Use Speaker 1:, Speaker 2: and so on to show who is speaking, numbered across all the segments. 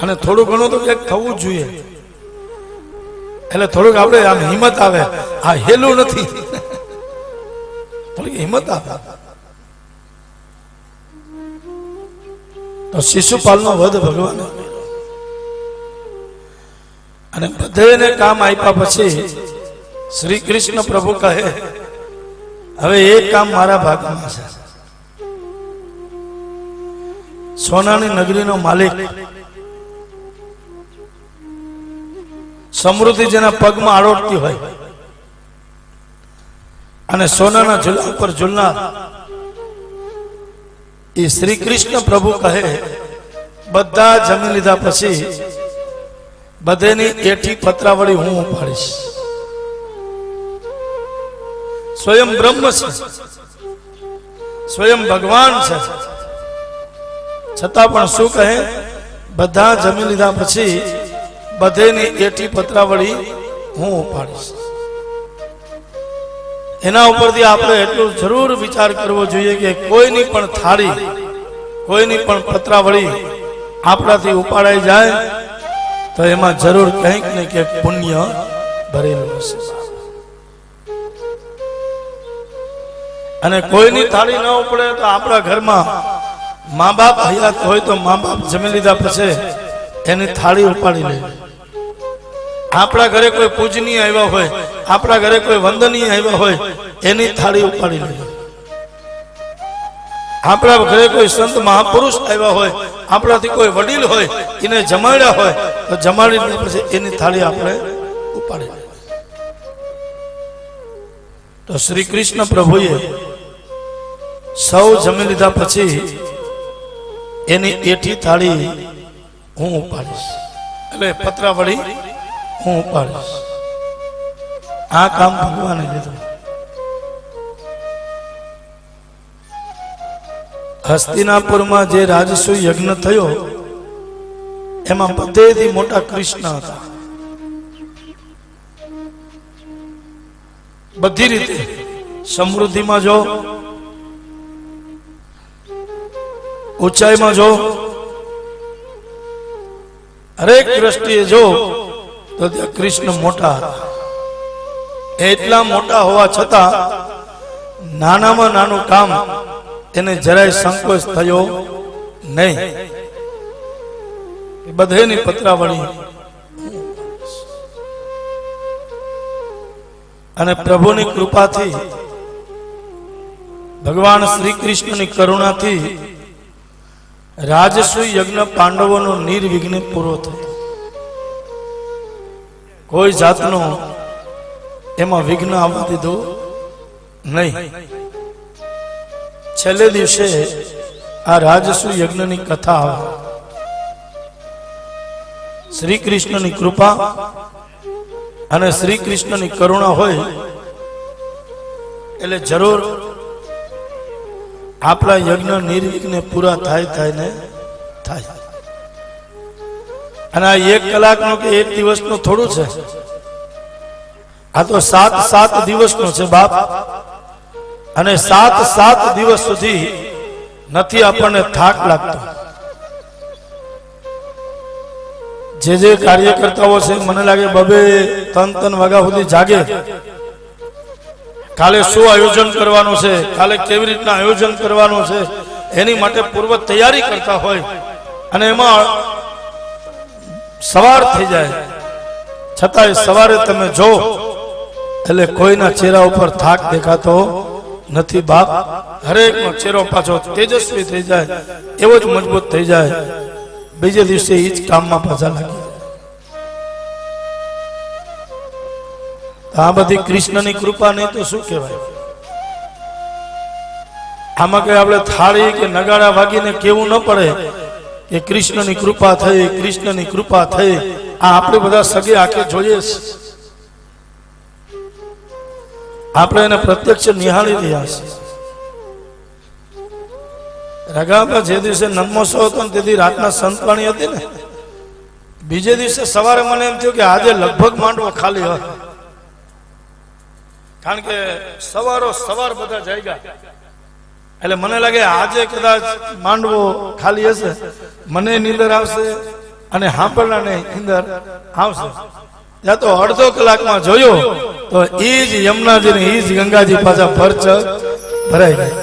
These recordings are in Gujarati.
Speaker 1: અને થોડું ઘણું તો કંઈક થવું જોઈએ. એટલે થોડુંક આપણે આમ હિંમત આવે. આ હેલું નથી. થોડીક હિંમત આવે. તો શિશુપાલનો વધ ભગવાન. અને બધેને કામ આપ્યા પછી શ્રી કૃષ્ણ પ્રભુ કહે, હવે એ કામ મારા ભાગમાં છે. સોનાની નગરીનો માલિક સમૃદ્ધિ જેના પગમાં આડોટતી હોય. અને સોનાના ઝૂલા ઉપર ઝૂલનાર એ શ્રી કૃષ્ણ પ્રભુ કહે, બધા જમી લીધા પછી બધેની એઠી પત્રાવળી હું ઉપાડીશ. સ્વયં બ્રહ્મ છે. સ્વયં ભગવાન છે. છતાં પણ શું કહે, બધા જમી લીધા પછી બધેની એટી પત્રાવળી હું ઉપાડીશ. એના ઉપરથી આપણે એટલું જરૂર વિચાર કરવો જોઈએ કે કોઈની પણ થાળી, કોઈની પણ પત્રાવળી આપણાથી ઉપાડાઈ જાય તો એમાં જરૂર કંઈક ને કંઈક પુણ્ય ભરેલું હશે. અને કોઈની થાળી ન ઉપડે તો આપણા ઘરમાં મા બાપ હયાત હોય તો મા બાપ જમી લીધા પછી એની થાળી ઉપાડી લે. આપણા ઘરે કોઈ પૂજનીય આવ્યા હોય, આપણા ઘરે કોઈ વંદનીય આવ્યા હોય, એની થાળી ઉપાડી લેવી આપણા ઘરે કોઈ સંત મહાપુરુષ આવ્યા હોય, આપણાથી કોઈ વડીલ હોય, એને જમાડ્યા હોય, તો જમાડીને પછી એની થાળી આપણે ઉપાડી તો શ્રી કૃષ્ણ પ્રભુએ સૌ જમી લીધા પછી એની એઠી થાળી હું ઉપાડીશ. એટલે પત્રાવળી હું ઉપાડીશ આ કામ ભગવાને લીધું હસ્તિનાપુરમાં જે રાજસુ યજ્ઞ થયો, એમાં બધેથી મોટા કૃષ્ણ હતા. બધી રીતે. સમૃદ્ધિમાં જો, ઊંચાઈમાં જો, હરેક દ્રષ્ટિએ જો ત્યાં કૃષ્ણ મોટા હતા. એટલા મોટા હોવા છતાં નાનામાં નાનું કામ એને જરાય સંકોચ થયો નહીં. બધેની પત્રાવળી. અને પ્રભુની કૃપાથી ભગવાન શ્રી કૃષ્ણની કરુણાથી રાજસુ યજ્ઞ પાંડવોનો નિર્વિઘ્ન પૂરો થયો. કોઈ જાતનું એમાં વિઘ્ન આવવા દીધું નહીં. છેલ્લે દિવસે આ રાજસુ યજ્ઞની કથા આવે. શ્રી કૃષ્ણની કૃપા અને શ્રી કૃષ્ણની કરુણા હોય એટલે જરૂર આપણા યજ્ઞ નિર્વિઘ્ને પૂરા થાય થાય ને થાય. અને આ એક કલાકનો કે એક દિવસનો થોડું છે. આ તો સાત સાત દિવસનો છે બાપ. અને સાત સાત દિવસ સુધી નથી આપણને થાક લાગતો. જે જે કાર્યકર્તાઓ છે, મને લાગે બબે તન તન વાગા સુધી જાગે. કાલે શું આયોજન કરવાનું છે, કાલે કેવી રીતના આયોજન કરવાનું છે, એની માટે પૂર્વ તૈયારી કરતા હોય. અને એમાં સવાર થઈ જાય. છતાંય સવારે તમે જો, એટલે કોઈના ચહેરા ઉપર થાક દેખાતો નથી બાપ. હરેકનો ચહેરો પાછો તેજસ્વી થઈ જાય, એવો જ મજબૂત થઈ જાય. બીજે દિવસે એ જ કામમાં પાછા લાગી આ બધી કૃષ્ણની કૃપા નહીં તો શું કહેવાય? આમાં કઈ આપણે થાળી કે નગાડા વાગીને કેવું ન પડે કે કૃષ્ણની કૃપા થઈ, કૃષ્ણની કૃપા થઈ. આ આપણે બધા સગે આંખે જોઈએ આપણે એને પ્રત્યક્ષ નિહાળી રહ્યા છે. રગાપા જે દિવસે નન્મોત્સવ હતો ને તેથી રાતના સંતવાણી હતી ને, બીજે દિવસે સવારે મને એમ થયું કે આજે લગભગ માંડવો ખાલી હોય. કારણ કે સવારો સવાર બધા જાય ગયા એટલે મને લાગે આજે કદાચ માંડવો ખાલી હશે. મને નીંદર આવશે અને સાંભળનાને અંદર આવશે. ત્યાં તો અડધો કલાકમાં જોયો તો એ જ યમુનાજી ને એ જ ગંગાજી પાછા ફરચ ભરાઈ ગયા.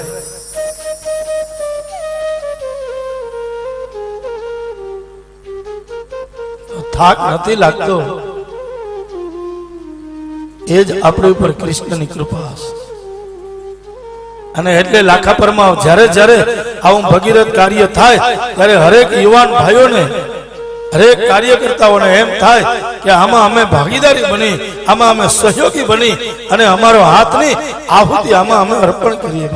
Speaker 1: થાક નથી લાગતો? એ જ આપણી ઉપર કૃષ્ણની કૃપા છે અને એટલે લાખા પરમાં જ્યારે જ્યારે આવું ભગીરથ કાર્ય થાય, ત્યારે હરેક યુવાન ભાઈઓને, હરેક કાર્યકર્તાઓને એમ થાય કે આમાં અમે ભાગીદારી બની, આમાં અમે સહયોગી બની અને અમારો હાથની આહુતિ આમાં અમે અર્પણ કરીએ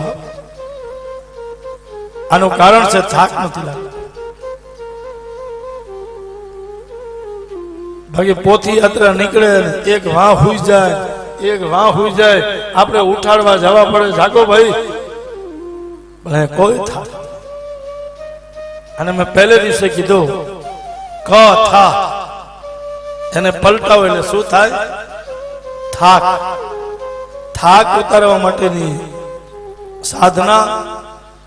Speaker 1: આનું કારણ છે થાક નથી લાગતો. બાકી પોથી યાત્રા નીકળે એક વાહ હુઈ જાય. એક વાહ હોઈ જાય. આપણે ઉઠાડવા જવા પડે. જાગો ભાઈ. પણ કોઈ થાક અને મેં પહેલે દિવસે કીધું, ક થા. એને પલટાવો એટલે શું થાય? થાક. થાક ઉતારવા માટેની સાધના,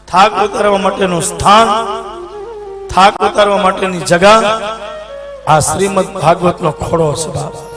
Speaker 1: થાક ઉતારવા માટેનું સ્થાન, થાક ઉતારવા માટેની જગા. આ શ્રીમદ ભાગવત નો ખોડો છે બાબા.